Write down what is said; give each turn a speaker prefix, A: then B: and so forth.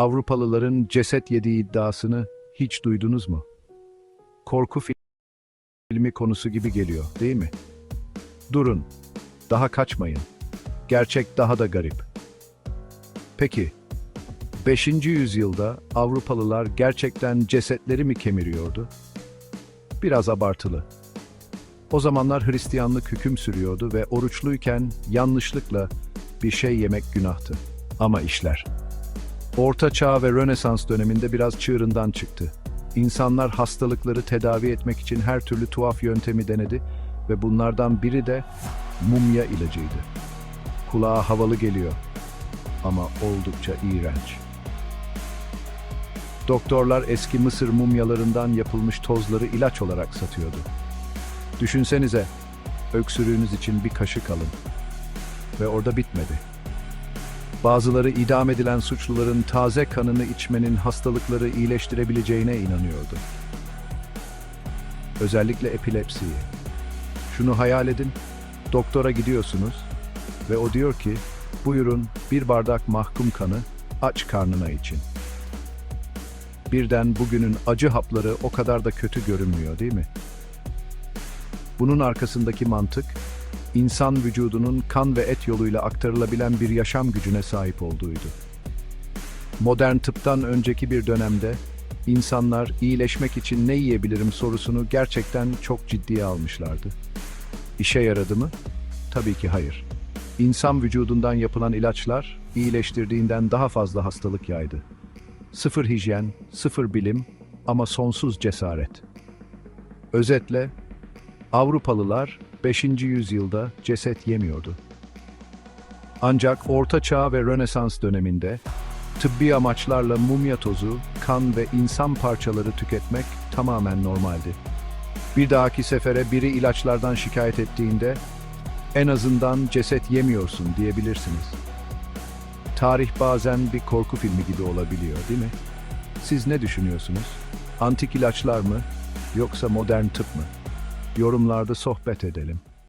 A: Avrupalıların ceset yediği iddiasını hiç duydunuz mu? Korku filmi konusu gibi geliyor, değil mi? Durun, daha kaçmayın. Gerçek daha da garip. Peki, 5. yüzyılda Avrupalılar gerçekten cesetleri mi kemiriyordu? Biraz abartılı. O zamanlar Hristiyanlık hüküm sürüyordu ve oruçluyken yanlışlıkla bir şey yemek günahtı. Ama işler. Orta Çağ ve Rönesans döneminde biraz çığırından çıktı. İnsanlar hastalıkları tedavi etmek için her türlü tuhaf yöntemi denedi ve bunlardan biri de mumya ilacıydı. Kulağa havalı geliyor ama oldukça iğrenç. Doktorlar eski Mısır mumyalarından yapılmış tozları ilaç olarak satıyordu. Düşünsenize, öksürüğünüz için bir kaşık alın. Ve orada bitmedi. Bazıları idam edilen suçluların taze kanını içmenin hastalıkları iyileştirebileceğine inanıyordu. Özellikle epilepsiyi. Şunu hayal edin, doktora gidiyorsunuz ve o diyor ki, buyurun bir bardak mahkum kanı aç karnına için. Birden bugünün acı hapları o kadar da kötü görünmüyor değil mi? Bunun arkasındaki mantık, insan vücudunun kan ve et yoluyla aktarılabilen bir yaşam gücüne sahip olduğuydu. Modern tıptan önceki bir dönemde insanlar iyileşmek için ne yiyebilirim sorusunu gerçekten çok ciddiye almışlardı. İşe yaradı mı? Tabii ki hayır. İnsan vücudundan yapılan ilaçlar iyileştirdiğinden daha fazla hastalık yaydı. Sıfır hijyen, sıfır bilim ama sonsuz cesaret. Özetle Avrupalılar 5. yüzyılda ceset yemiyordu. Ancak Orta Çağ ve Rönesans döneminde tıbbi amaçlarla mumya tozu, kan ve insan parçaları tüketmek tamamen normaldi. Bir dahaki sefere biri ilaçlardan şikayet ettiğinde en azından ceset yemiyorsun diyebilirsiniz. Tarih bazen bir korku filmi gibi olabiliyor değil mi? Siz ne düşünüyorsunuz? Antik ilaçlar mı yoksa modern tıp mı? Yorumlarda sohbet edelim.